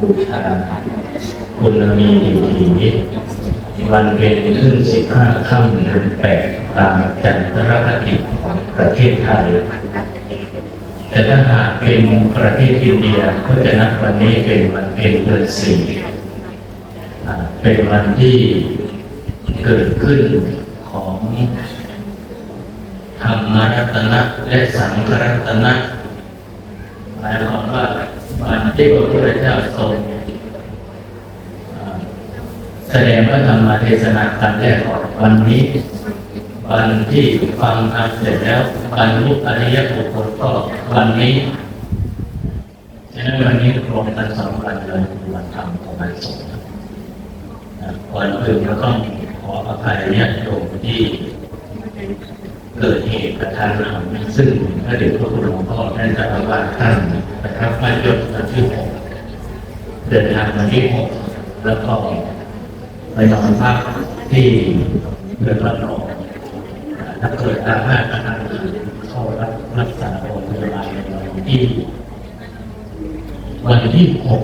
บูชาคุณมีดีทีวันเป็นขึ้นสิบห้าค่ำเดือนแปดตามจันทรคติของประเทศไทย แต่ถ้าหากเป็นประเทศอินเดียก็จะนับวันนี้เป็นวันเป็นเดือนสี่เป็นวันที่เกิดขึ้นของธรรมรัตนะและสังฆรัตนะหมายความว่า วันที่พระพุทธเจ้าทรงแสดงพระธรรมเทศนาการแรกของวันนี้ วันที่ฟังธรรมเสร็จแล้วบรรลุอริยบุคคลก็วันนี้ฉะนั้นวันนี้รวมกันสองวันเลยวันธรรมกับวันสงฆ์นะก่อนอื่นเราต้องขออภัยญาติโยมที่ เกิดเหตุประทานหันซึ่งพระเดชพระคุณหลวงพ่อท่านจ้าอาวาสท่านประทับพระยศวันที่หกเดินทางวันที่หกแล้วก็ไปนอนพักที่เรือนรับรองถ้าเกิดอาภาษอาการอื่นเข้ารับรักษาโรงพยาบาลในวันที่วันที่หก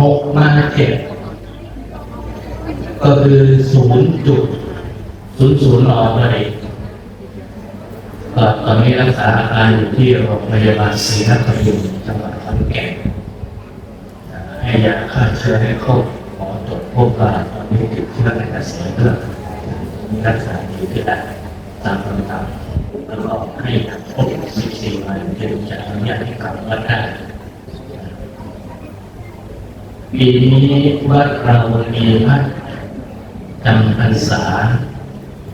หกมาเจ็ดก็คือศูนย์จุด ศูนย์ศูนย์รอเลยก็ตอนนี้รักษาอาการอยู่ที่โรงพยาบาลศรีนครินทร์จังหวัดขอนแก่นให้ยาฆ่าเชื้อให้ครบหมอตรวจพบว่าตอนนี้ติดเชื้อในกระแสเลือดมีรักษาดีขึ้นได้ตามลำดับแล้วก็ให้ครบ14วันถึงจะอนุญาตให้กลับวัดได้ปีนี้วัดเรามีพระจำพรรษา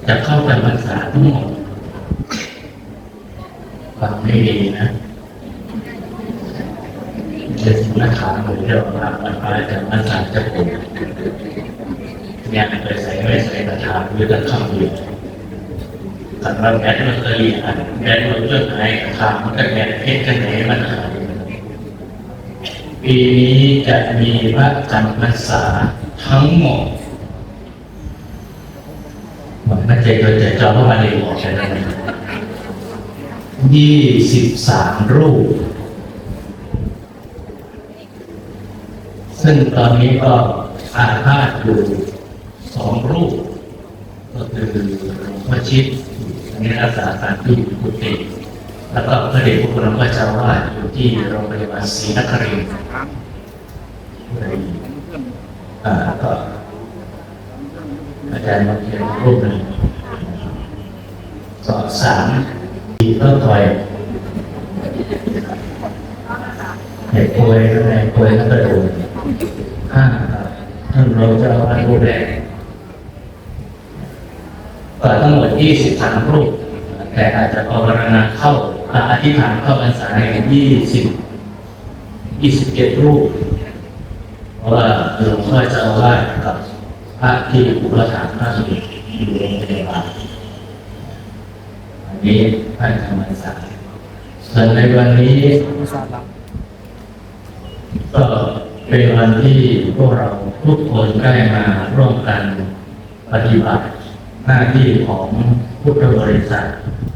จะเข้าจำพรรษาทั้งหมดฟังไม่ดีนะจะสินักขาหรือเรื่องรามันไปจำพรรษาจะปวดเนี่ยไปใส่ไม่ใส่กระถางหรือตะข้ามอยู่สำหรับแบนมันเคยอ่านแบนมันเรื่องไหนกระถามันก็แบนเพชรกันไหนมันหายปีนี้จะมีพระจำพรรษาทั้งหมด นไม่ใจตัวใจจอเพราะมันเรียนออกใช่ไหมยี่สิบสามรูป ซึ่งตอนนี้ก็อาพาธอยู่สองรูป ก็คือหลวงพ่อชิดอันนี้รักษาการที่อยู่กุฏิแล้วก็พระเดชพระคุณหลวงพ่อเจ้าวาดอยู่ที่โรงพยาบาลศรีนครินทร์อ่าก็ อาจารย์มาเขียนรูปหนึ่งสองสามสี่ก็ถอยเด็กป่วยแรงป่วยแล้วก็โดนห้าครับท่านเราจะเอารูปแรกก็ทั้งหมดยี่สิบสามรูป แต่อาจจะภาวนาเข้าอธิษฐานเข้าพรรษาในยี่สิบยี่สิบเอ็ดรูป เพราะว่าหลวงพ่อเจ้าอาวากับ พระที่อุปถัมภ์ท่านอยู่โรงพยาบาลอันนี้ท่านธรรมศาสตร์ส่วนในวันนี้ก็เป็นวันที่พวกเราทุกคนได้มาร่วมกันปฏิบัติหน้าที่ของพุทธบริษัท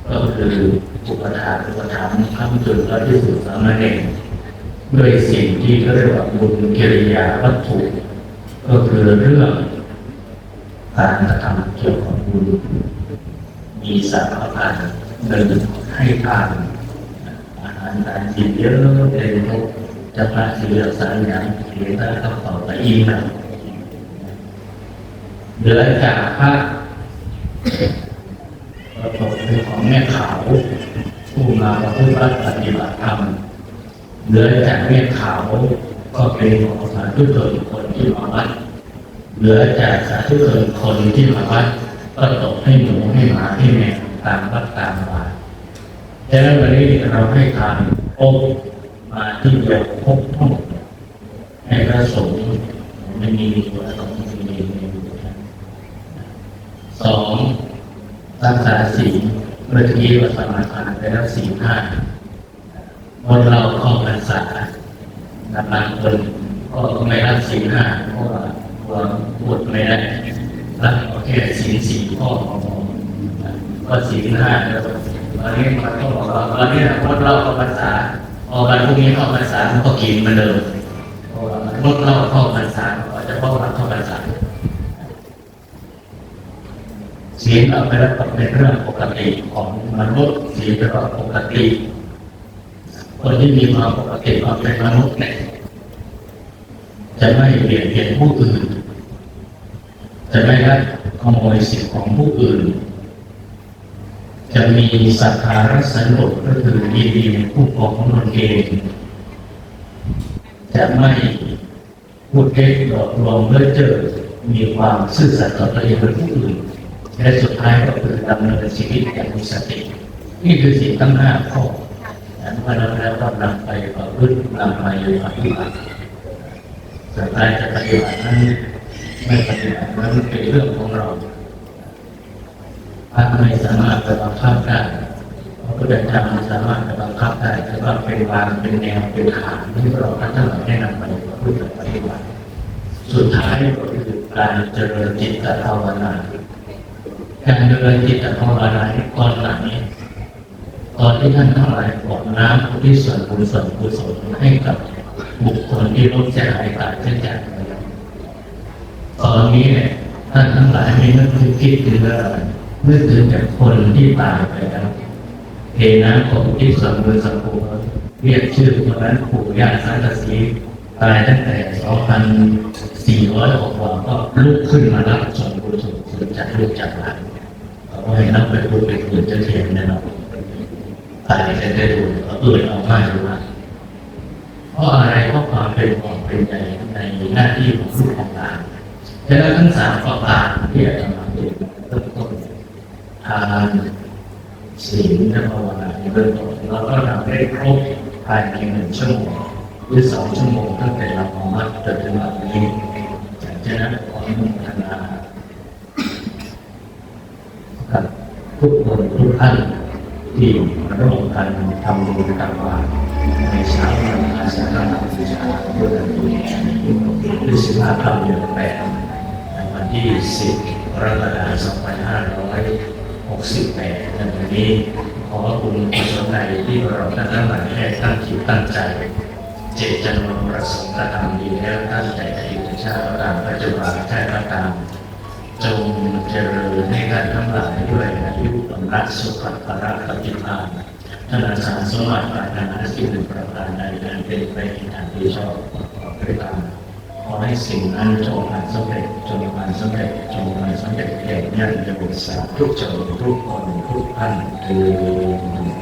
ก็คืออุปถาอุปถัมภ์คำจุดและที่สุดสามเณรด้วยสิ่งที่เขาเรียกว่าบุญกิริยาวัตถุ ก็คือเรื่อง การกระทำเกี่ยวกับบุญมีสารพัดเดินให้ทานอาหารการกินเยอะเลยทุกจะพระเสือสารอย่างหรือถ้าเขาต่อไปอีกนะเหลือจากพระประกอบเป็นของแม่ขาวผู้มาประพฤติปฏิบัติธรรมเหลือจากเมฆขาวก็เป็นของสาธุชนคนที่มาวัด เหลือจากสาธุชนคนที่มาวัดก็ตกให้หมูให้หมาให้แมวตามวัดตามวาดังนั้นวันนี้เราให้ทานองค์มาที่เดียวครบทั้งหมดให้พระสงฆ์ไม่มีตัวสงฆ์ไม่มีไม่มีสองรักษาศีลเมื่อกี้ว่าสมาทานไปแล้วศีลห้าคนเราเข้าพรรษาบางคนก็ไม่รับศีลห้าเพราะว่า ควรพูดไม่ได้รับแค่สีสี่ข้อของก็ศีลห้าแล้วตอนนี้มันก็บอกว่าตอนนี้คนเราเข้าพรรษาพอวันพรุ่งนี้เข้าพรรษามันก็กินเหมาเดิมพว่ามันลดเหล้าเข้าพรรษาก็จะพราะวันเข้าพรรษาศีลเอาไปแล้วก็เป็นเรื่องปกติของมนุษย์ศีลเป็นเรื่องปกติ คนที่มีความปกติความเป็นมนุษย์เนี่ยจะไม่เบียดเบียนผู้อื่น จะไม่ได้ขโมยสิ่งของผู้อื่น จะมีศรัทธารัศนดก็คือยินดีในผู้ปกของตนเองจะไม่พูดเท็จหลอกลวงเพื่อเจอมีความซื่อสัตย์ต่อตัวเองและผู้อื่นและสุดท้ายก็คือดำเนินชีวิตอย่างมีสตินี่คือสิ่งทั้งห้าข้อนั้นเมื่อเราแล้วก็นำไปประพฤตินำไปปฏิบัติส่วนใครจะปฏิบัตินั้น ไม่ปฏิบัตินั้นเป็นเรื่องของเราพระไม่สามารถจะบังคับได้พระพุทธเจ้าไม่สามารถจะบังคับได้แต่ว่าเป็นวางเป็นแนวเป็นฐานที่เราท่านทั้งหลายได้นำไปพฤติปฏิบัติสุดท้ายก็คือการเจริญจิตภาวนาการเจริญจิตภาวนาในก่อนหลังนี้ตอนที่ท่านทั้งหลายบอกน้ำอุที่ส่วนบุญส่วนกุศลให้กับบุคคลที่ร่วมใจหายตายเช่นจากไปแล้ว ตอนนี้เนี่ยท่านทั้งหลายไม่นึกถึงคิดถึงอะไรนึกถึงแต่คนที่ตายไปแล้วเทน้ำของที่ส่วนบุส่วนกุศลเรียกชื่อคนนั้นปู่ย่าสังกสีตายตั้งแต่2,400กว่าก็ลุกขึ้นมารับส่วนบุญส่วนกุศลจากลูกจากหลานเขาก็ให้นับไปพูดเป็นอื่นจะเทียนแน่นอนตายจะได้ดูเอื่นออกมาหรือว่าเพราะอะไรเพราะความเป็นห่วงเป็นใยในหน้าที่ของลูกของหลาน ฉะนั้นทั้งสามประการที่อาจารย์มาดูเริ่มต้นทานศีลและภาวนาในเบื้องต้นเราก็ทำได้ครบภายในหนึ่งชั่วโมงหรือสองชั่วโมงตั้งแต่เราออกมาจนถึงวันนี้ฉะนั้นขออนุโมทนากับทุกคนทุกท่านที่ร่วมกันทำบุญตักบาตรในเช้าวันอาสาฬหบูชาเพื่อที่พฤษภาคมเดือนแปดในวั นที่สิบกรกฎาคมสองพันห้าร้อยหกสิบแปดในวันนี้ ขอคุณกุศลใดที่เราท่านทั้งหลายได้ตั้งจิตตั้งใจ เจตจำนงประสงค์กระทำดีแล้วตั้งใจอดีตชาติก็ตามปัจจุบันชาติก็ตามจงเจริญในการทั้งหลายด้วยอายุวรักสุขภาระปฏิภาณธนาสารสมบัติปรารถนาสิ่งหนึ่งประการใดนั้นเป็นไปในทางที่ชอบขอประทาน อให้สิ่งนั้นจงผ่านสำเร็จจงผ่านสำเร็จจงผ่านสำเร็จแก่ญาติโยมสาธุชนทุกคนทุกท่านเถิด